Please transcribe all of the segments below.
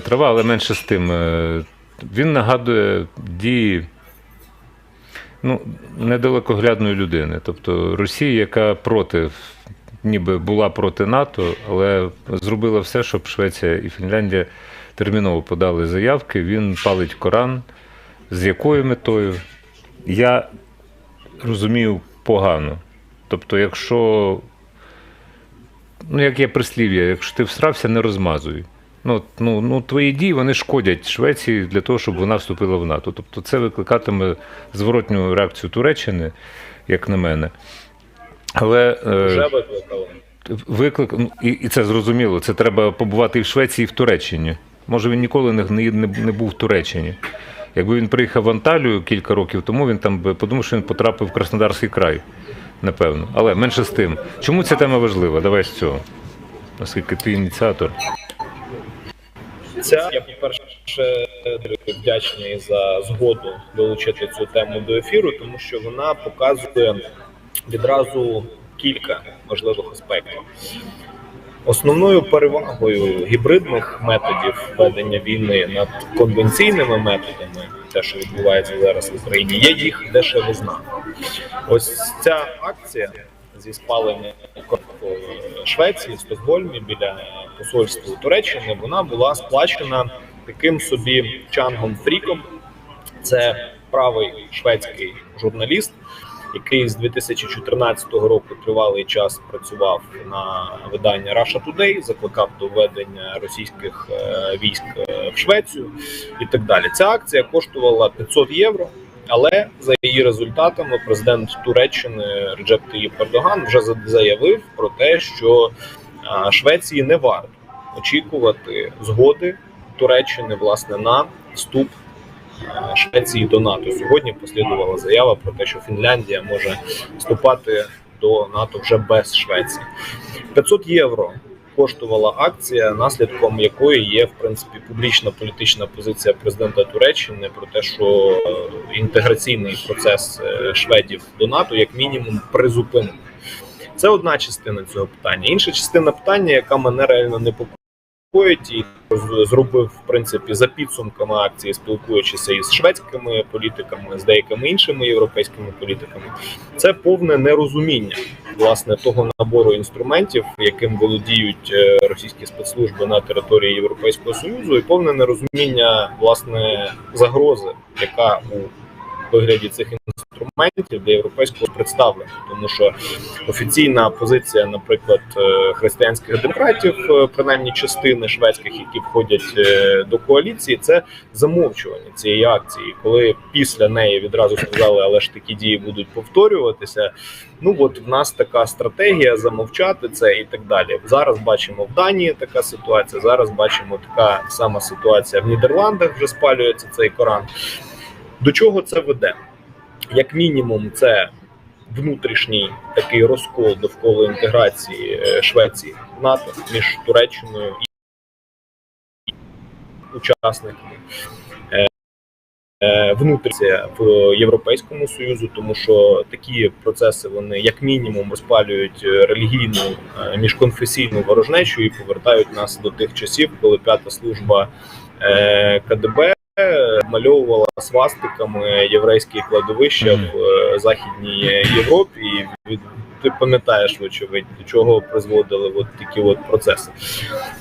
трава, але менше з тим. е, Він нагадує дії ну, недалекоглядної людини. Тобто Росії, яка проти, ніби була проти НАТО, але зробила все, щоб Швеція і Фінляндія терміново подали заявки. Він палить Коран. З якою метою? Я розумію погано. Тобто, якщо, ну, як є прислів'я, якщо ти всрався, не розмазуй. Ну, ну, ну, твої дії вони шкодять Швеції для того, щоб вона вступила в НАТО. Тобто це викликатиме зворотню реакцію Туреччини, як на мене. Але е, Вже виклик, ну, і, і це зрозуміло, це треба побувати і в Швеції, і в Туреччині. Може, він ніколи не, не, не був в Туреччині. Якби він приїхав в Анталію кілька років тому, він там би подумав, що він потрапив в Краснодарський край, напевно. Але менше з тим. Чому ця тема важлива? Давай з цього. Оскільки ти ініціатор. Ця я по-перше дуже вдячний за згоду долучити цю тему до ефіру, тому що вона показує відразу кілька важливих аспектів. Основною перевагою гібридних методів ведення війни над конвенційними методами, те, що відбувається зараз в Україні, є їх дешевизна. Ось ця акція зі спалення Швеції, Стокгольмі біля посольства Туреччини, вона була сплачена таким собі Чангом Фріком. Це правий шведський журналіст, який з 2014 року тривалий час працював на видання Russia Today, закликав до введення російських е, військ е, в Швецію і так далі. Ця акція коштувала 500 євро. Але за її результатами президент Туреччини Реджеп Таїп Ердоган вже за- заявив про те, що Швеції не варто очікувати згоди Туреччини власне на вступ Швеції до НАТО. Сьогодні послідувала заява про те, що Фінляндія може вступати до НАТО вже без Швеції. 500 євро коштувала акція, наслідком якої є в принципі публічна політична позиція президента Туреччини про те, що е, інтеграційний процес е, шведів до НАТО як мінімум призупинений. Це одна частина цього питання. Інша частина питання, яка мене реально непокоїть, і зробив в принципі за підсумками акції, спілкуючися із шведськими політиками, з деякими іншими європейськими політиками, це повне нерозуміння власне того набору інструментів, яким володіють е, російські спецслужби на території Європейського союзу, і повне нерозуміння власне загрози, яка у вигляді цих інструментів для європейського представлення, тому що офіційна позиція, наприклад, е, християнських демократів, е, принаймні частини шведських, які входять е, до коаліції, це замовчування цієї акції. Коли після неї відразу сказали, але ж такі дії будуть повторюватися. Ну от в нас така стратегія замовчати це і так далі. Зараз бачимо в Данії така ситуація. Зараз бачимо така сама ситуація в Нідерландах. Вже спалюється цей Коран. До чого це веде? Як мінімум, це внутрішній такий розкол довкола інтеграції е, Швеції в НАТО між Туреччиною і учасниками. Е, е, Внутрішня в Європейському Союзу, тому що такі процеси вони як мінімум розпалюють релігійну міжконфесійну ворожнечу і повертають нас до тих часів, коли п'ята служба КДБ мальовувала свастиками єврейські кладовища в е, Західній Європі. І від- ти пам'ятаєш, вочевидь, до чого призводили от такі от процеси.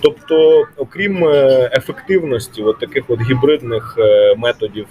Тобто, окрім е, ефективності от таких от гібридних е, методів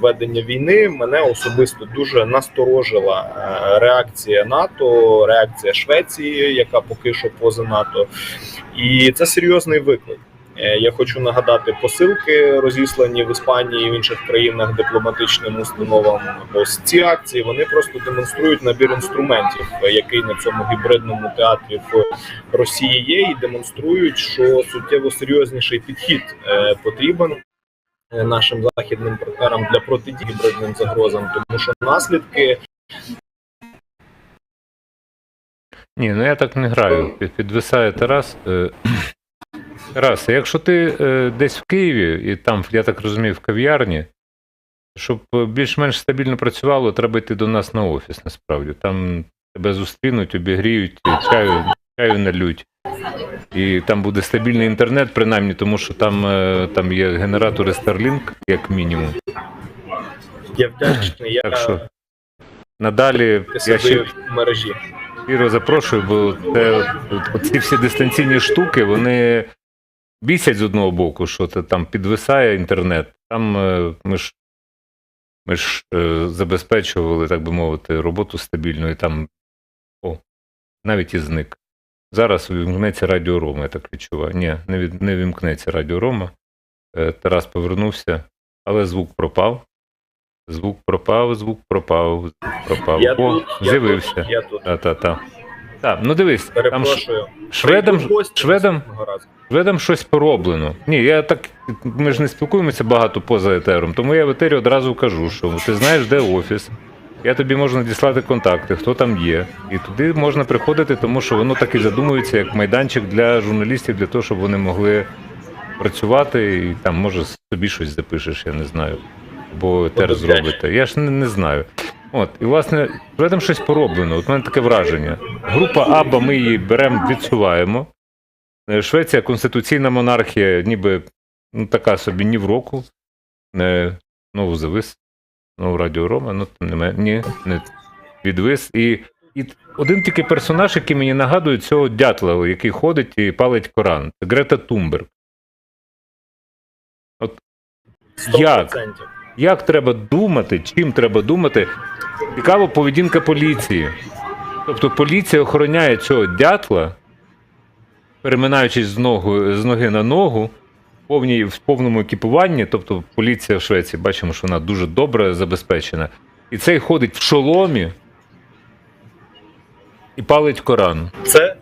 ведення війни, мене особисто дуже насторожила реакція НАТО, реакція Швеції, яка поки що поза НАТО, і це серйозний виклик. Е, Я хочу нагадати посилки, розіслані в Іспанії і в інших країнах дипломатичним установам. Ось ці акції вони просто демонструють набір інструментів, який на цьому гібридному театрі в Росії є, і демонструють, що суттєво серйозніший підхід е, потрібен. е, Нашим західним партнерам для протидії гібридним загрозам, тому що наслідки Ні, ну я так не граю. Підвисає Тарас. А якщо ти е, десь в Києві, і там, я так розумію, в кав'ярні, щоб е, більш-менш стабільно працювало, треба йти до нас на офіс, насправді. Там тебе зустрінуть, обігріють, чаю чаю налють. І там буде стабільний інтернет, принаймні, тому що там, е, там є генератори Starlink, як мінімум. Я вдячний. Я Так що надалі я ще в мережі. щиро запрошую, бо це, ці всі дистанційні штуки, вони бісять з одного боку, що це там підвисає інтернет. Там е, ми ж, ми ж е, забезпечували, так би мовити, роботу стабільну, і там о, навіть і зник. Зараз вімкнеться Радіо Рома, я так відчуваю. Ні, не, від, не вімкнеться Радіо Рома. Е, Тарас повернувся, але звук пропав. Звук пропав, звук пропав, звук пропав. Я О, тут, я з'явився. тут, я тут. Та-та-та. Так, ну дивись, там Перепрошую. шведам, Прийду в разу. шведам щось пороблено. Ні, я так. Ми ж не спілкуємося багато поза етером, тому я в етері одразу кажу, що ти знаєш, де офіс. Я тобі можу надіслати контакти, хто там є. І туди можна приходити, тому що воно так і задумується як майданчик для журналістів, для того, щоб вони могли працювати і там, може, собі щось запишеш, я не знаю. Бо етер зробите. Я ж не, не знаю. От, і власне, шведам щось пороблено. От у мене таке враження. Група Аба, ми її беремо, відсуваємо. Е, Швеція конституційна монархія, ніби ну, така собі ні в року. Не, ну, завис. Ну, Радіо Рома, ну не. Ні, не відвис. І, і один тільки персонаж, який мені нагадує цього дятла, який ходить і палить Коран. Це Грета Тумберг. Як? 100%. Як треба думати, чим треба думати? Цікава поведінка поліції. Тобто поліція охороняє цього дятла, переминаючись з, ногу, з ноги на ногу, повній, в повному екіпуванні. Тобто поліція в Швеції, бачимо, що вона дуже добре забезпечена. І цей ходить в шоломі і палить Коран. Це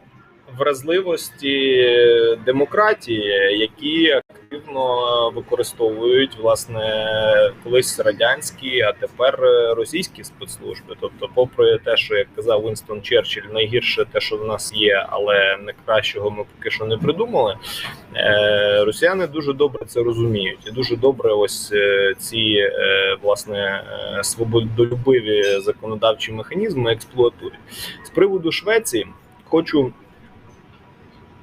вразливості демократії, які активно використовують власне колись радянські, а тепер російські спецслужби. Тобто, попри те, що як казав Вінстон Черчилль, найгірше те, що в нас є, але не кращого ми поки що не придумали. Е, Росіяни дуже добре це розуміють, і дуже добре ось е, ці е, власне свободолюбиві законодавчі механізми експлуатують. З приводу Швеції хочу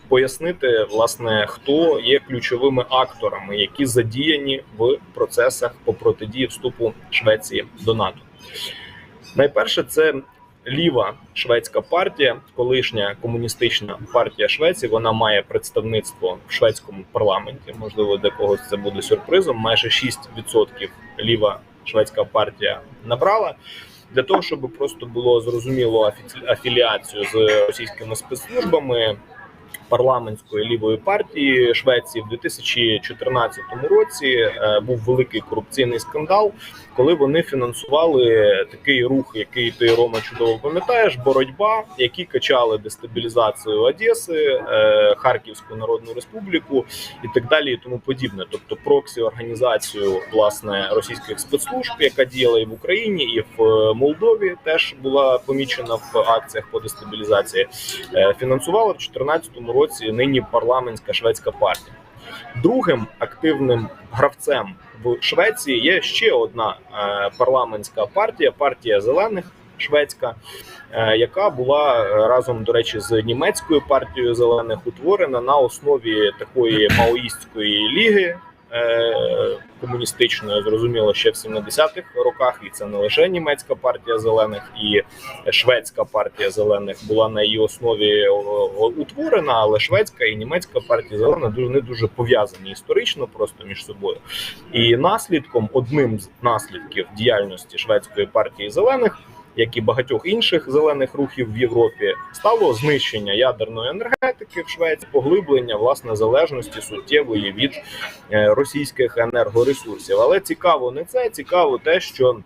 пояснити, власне, хто є ключовими акторами, які задіяні в процесах по протидії вступу Швеції до НАТО. Найперше, це ліва шведська партія, колишня комуністична партія Швеції. Вона має представництво в шведському парламенті. Можливо, для когось це буде сюрпризом. Майже 6% ліва шведська партія набрала. Для того щоб просто було зрозуміло афіліацію з російськими спецслужбами парламентської лівої партії Швеції в 2014 році е, був великий корупційний скандал, коли вони фінансували такий рух, який ти Рома чудово пам'ятаєш, боротьба, які качали дестабілізацію Одеси, е, Харківську Народну Республіку і так далі, і тому подібне. Тобто проксі організацію власне російських спецслужб, яка діяла і в Україні, і в е, Молдові, теж була помічена в акціях по дестабілізації. Фінансувала в 2014 році нині парламентська шведська партія. Другим активним гравцем в Швеції є ще одна е, парламентська партія партія зелених шведська, е, яка була е, разом, до речі, з німецькою партією зелених утворена на основі такої маоїстської ліги. Е, Комуністичної зрозуміло ще в 70-х роках, і це не лише німецька партія зелених, і шведська партія зелених була на її основі о, утворена, але шведська і німецька партія зелена дуже не дуже пов'язані історично просто між собою. І наслідком, одним з наслідків діяльності шведської партії зелених, як і багатьох інших зелених рухів в Європі, стало знищення ядерної енергетики в Швеції, поглиблення власне залежності суттєвої від е, російських енергоресурсів. Але цікаво не це, цікаво те, що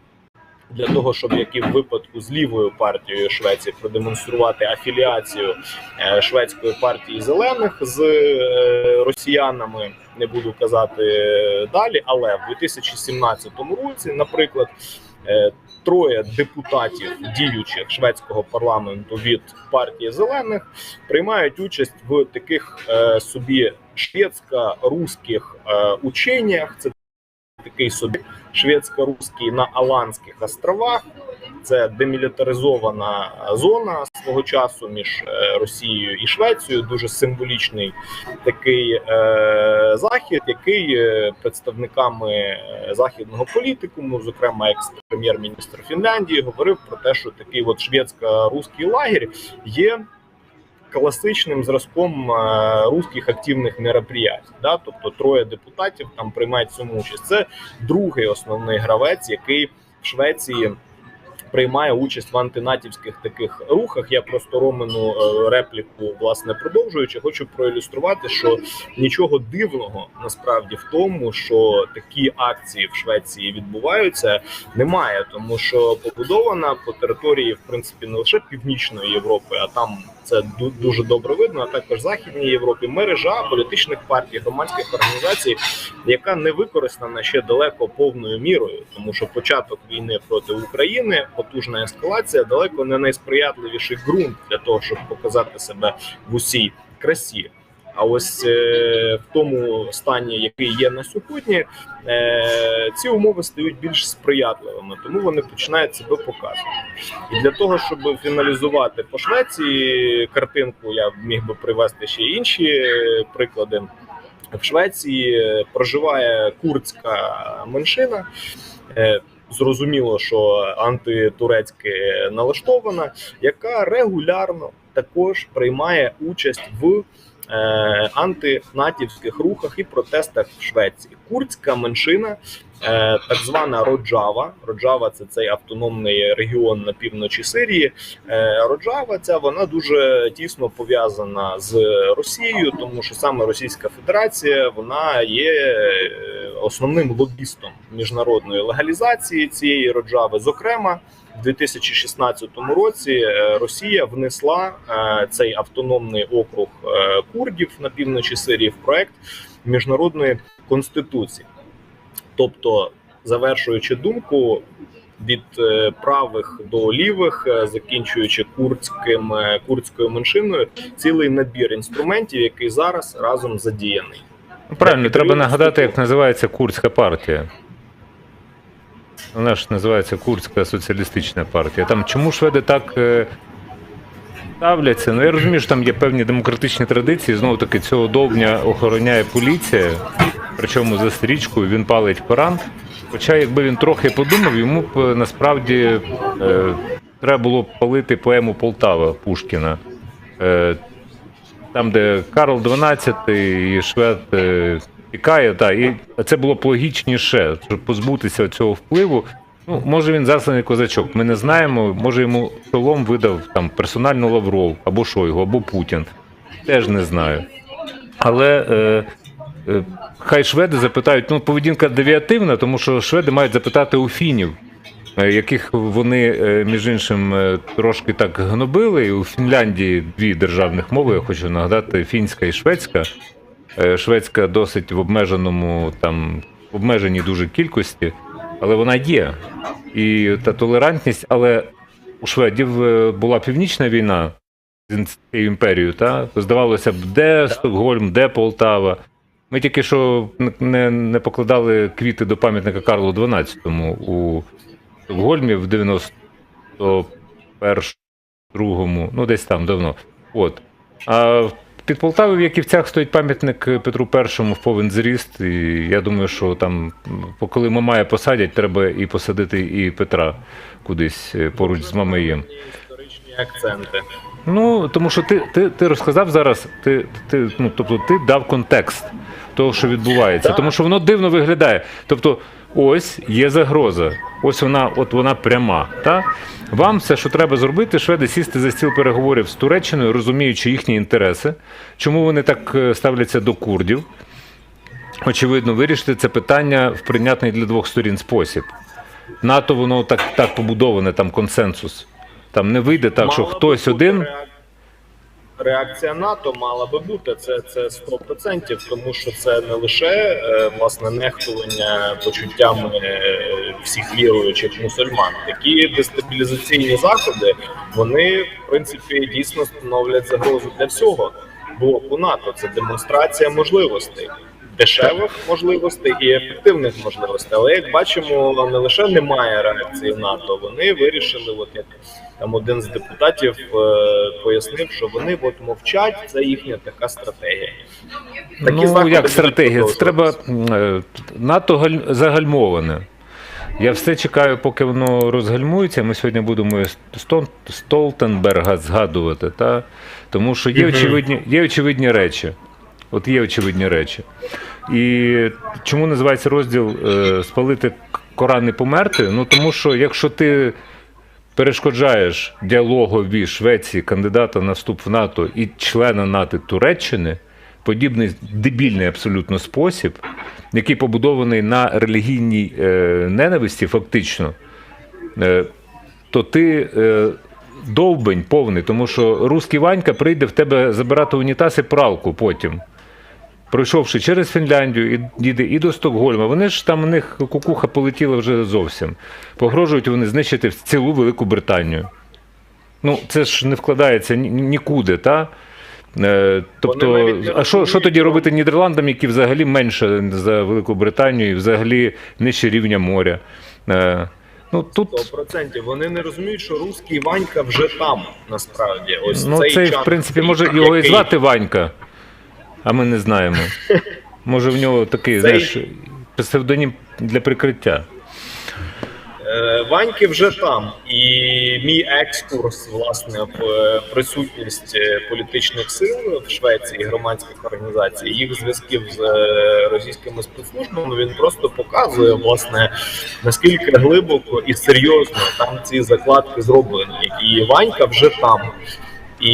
для того, щоб як і в випадку з лівою партією Швеції продемонструвати афіліацію е, шведської партії зелених з е, росіянами, не буду казати далі. Але в 2017 році, наприклад, троє депутатів діючих шведського парламенту від партії зелених приймають участь в таких е, собі шведсько-русських е, ученнях. Це такий собі шведсько-русський на Аланських островах. Це демілітаризована зона свого часу між е, Росією і Швецією. Дуже символічний такий е, захід, який е, представниками західного політикуму, зокрема екс-прем'єр-міністр Фінляндії, говорив про те, що такий от шведсько-руський лагерь є класичним зразком е, русських активних мероприятий. Да? Тобто троє депутатів там приймають цьому участь. Це другий основний гравець, який в Швеції. Приймає участь в антинатівських таких рухах. Я просто Роману е, репліку власне продовжуючи, хочу проілюструвати, що нічого дивного насправді в тому, що такі акції в Швеції відбуваються, немає, тому що побудована по території, в принципі, не лише північної Європи, а там це дуже добре видно. А також західній Європі мережа політичних партій, громадських організацій, яка не використана ще далеко повною мірою, тому що початок війни проти України, потужна ескалація, далеко не найсприятливіший ґрунт для того, щоб показати себе в усій красі. А ось е, в тому стані, який є на сьогодні, е, ці умови стають більш сприятливими, тому вони починають себе показувати. І для того, щоб фіналізувати по Швеції картинку, я міг би привести ще інші е, приклади. В Швеції проживає курдська меншина. Зрозуміло, що антитурецьки налаштована, яка регулярно також приймає участь в антинатівських рухах і протестах в Швеції. Курдська меншина, е, так звана Роджава. Роджава це цей автономний регіон на півночі Сирії. Е, Роджава ця вона дуже тісно пов'язана з Росією, тому що саме Російська Федерація вона є е, основним лобістом міжнародної легалізації цієї Роджави. Зокрема, в 2016 році е, Росія внесла е, цей автономний округ е, курдів на півночі Сирії в проект міжнародної конституції. Тобто, завершуючи думку, від правих до лівих, закінчуючи курдським курдською меншиною, цілий набір інструментів, який зараз разом задіяний. Ну, Правильно, треба нагадати, як називається курдська партія. Вона ж називається Курдська соціалістична партія. Там чому шведи так е, ставляться? Ну я розумію, що там є певні демократичні традиції. Знову таки, цього довбня охороняє поліція, причому за стрічкою він палить Коран. Хоча, якби він трохи подумав, йому б е, насправді е, треба було палити поему Полтава Пушкіна. Е, там, де Карл XII і Швед е, тікає, та, і це було б логічніше, щоб позбутися цього впливу. Ну, може він засланий козачок, ми не знаємо. Може йому шолом видав там персонально Лавров або Шойгу, або Путін. Теж не знаю. Але е, е, хай шведи запитають, ну, поведінка девіативна, тому що шведи мають запитати у фінів, е, яких вони, е, між іншим, е, трошки так гнобили. У Фінляндії дві державних мови, я хочу нагадати, фінська і шведська. Е, Шведська досить в обмеженому там в обмеженій дуже кількості, але вона є. І та толерантність, але у шведів е, була північна війна з імперією, та здавалося б, де Стокгольм, де Полтава. Ми тільки що не, не покладали квіти до пам'ятника Карлу XII у Стокгольмі в 91-му, ну десь там давно. От. А під Полтавою в Яківцях стоїть пам'ятник Петру І в повен зріст. І я думаю, що там, коли Мамая посадять, треба і посадити і Петра кудись е, поруч з Мамаєм. Історичні акценти. Ну, тому що ти, ти, ти розказав зараз, ти, ти, ну, тобто ти дав контекст того, що відбувається. Тому що воно дивно виглядає. Тобто, ось є загроза, ось вона, от вона пряма. Та? Вам все, що треба зробити, шведи сісти за стіл переговорів з Туреччиною, розуміючи їхні інтереси, чому вони так е, ставляться до курдів. Очевидно, вирішити це питання в прийнятний для двох сторін спосіб. НАТО воно так, так побудоване, там консенсус. Там не вийде так, що хтось один. Реак- Реакція НАТО мала би бути це, це 100%, тому що це не лише е, власне нехтування почуттями е, всіх віруючих мусульман. Такі дестабілізаційні заходи вони в принципі дійсно становлять загрозу для всього блоку НАТО. Це демонстрація можливостей дешевих можливостей і ефективних можливостей. Але як бачимо, не лише немає реакції в НАТО, вони вирішили, от як там один з депутатів е, пояснив, що вони от мовчать, це їхня така стратегія. Такі ну, як стратегія? Це треба е, НАТО галь- загальмоване. Я все чекаю, поки воно розгальмується. Ми сьогодні будемо Стон- Столтенберга згадувати, та? тому що є очевидні, є очевидні речі. От є очевидні речі. І чому називається розділ е, Спалити Коран і померти? Ну тому що якщо ти перешкоджаєш діалогові Швеції, кандидата на вступ в НАТО і члена НАТО Туреччини, подібний дебільний абсолютно спосіб, який побудований на релігійній е, ненависті, фактично, е, то ти довбень повний, тому що русський Ванька прийде в тебе забирати унітаз і пралку потім. Пройшовши через Фінляндію і дійде і до Стокгольма, вони ж там у них кукуха полетіла вже зовсім. Погрожують вони знищити цілу Велику Британію. Ну, це ж не вкладається нікуди, та? Е, тобто, а що, що тоді робити Нідерландам, які взагалі менше за Велику Британію і взагалі нижче рівня моря? Е, ну, тут, 100%. Вони не розуміють, що русський Ванька вже там насправді. Ось ну, цей цей, в принципі, може його і звати Ванька, а ми не знаємо. Може, в нього такий, знаєш, псевдонім для прикриття. Е, Ваньки вже там, і мій екскурс власне в присутність е, політичних сил в Швеції, громадських організацій, їх зв'язків з е, російськими спецслужбами. Він просто показує власне наскільки глибоко і серйозно там ці закладки зроблені. І Ванька вже там. І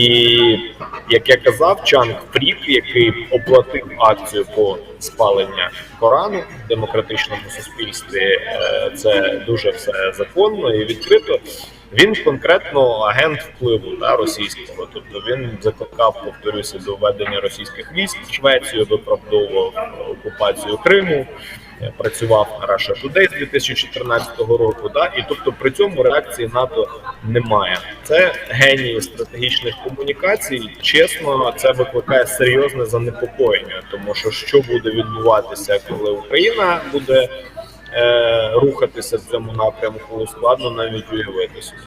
як я казав, Чанг Фрік, який оплатив акцію по спаленню Корану в демократичному суспільстві, е, це дуже все законно і відкрито. Він конкретно агент впливу та, російського. Тобто він закликав, повторюся, до введення російських військ в Швецію, виправдовував окупацію Криму. Е, Працював Russia Today з 2014 року, да, і тобто при цьому реакції НАТО немає. Це генії стратегічних комунікацій. Чесно, це викликає серйозне занепокоєння, тому що що буде відбуватися, коли Україна буде е, рухатися в цьому напрямку, складно навіть уявити собі.